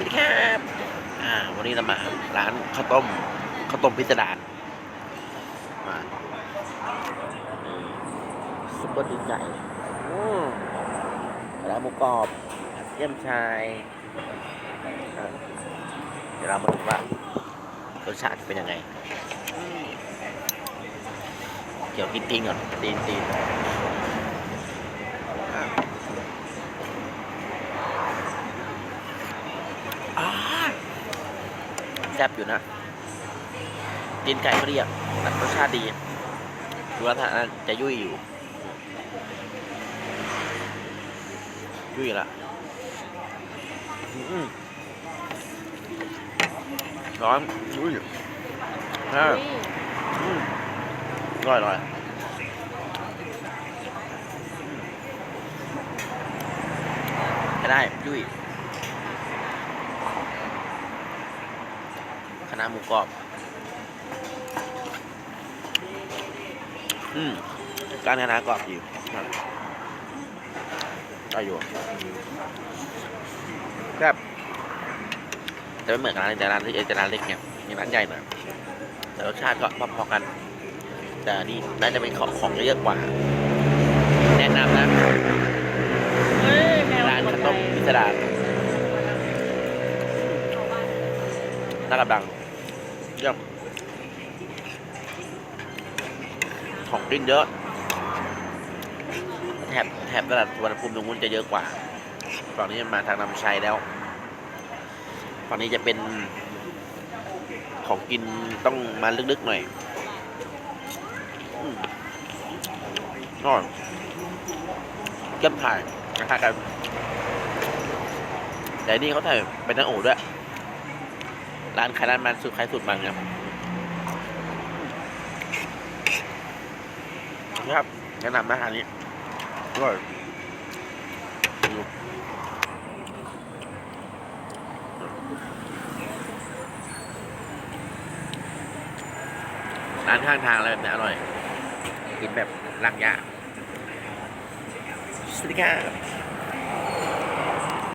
วัสดีครับอ่าวันนี้เรามาร้านข้าวต้มข้าวต้มพิสดารมานซุปเปอร์ตีนไก่อืมร้านหมูกรอบเยี่ยมชายเดี๋ยวเรามาดูว่ารสชาติเป็นยังไงเดี๋ยวกินตีนก่อนตีนตีนอะ อ่าแซ่บอยู่นะตีนไก่เขาดีอะรสชาติดีดูแล้วท่าจะยุ่ยอยู่ ยุ่ยละอืมร้อนยุ่ยอ่าอืมอร่อยอร่อยไม่ได้ยุ่ย คณะหมูกรอบ อืมการคณะกรอบอยู่ครับได้อยู่ครับจะไม่เหมือนกับร้านแต่ร้านที่จะร้านเล็กเนี่ยมีร้านใหญ่หน่อยแต่รสชาติก็พอๆกัน แต่อันนี่น่าจะเป็นของของเยอะกว่า แนะนำนะเฮ้ยแมวร้านข้าวต้มพิสดารน่ากำลังเยี่ยมของกินเยอะ แถบแถบตลาดสุวรรณภูมิตรงนู้นจะเยอะกว่า ฝั่งนี้มาทางนำชัยแล้ว ฝั่งนี้จะเป็นของกินต้องมาลึกๆหน่อยอืมอร่อยเก็บถ่ายราคากันแต่นี่เขาถ่ายเป็นน้าโอด้วย ร้านขายร้านมันสุดขายสุดมันครับครับแนะนำนะอันนี้ด้วยดูร้านข้างทางอะไรแบบนี้อร่อย กินแบบรังยาสวัสดีครับ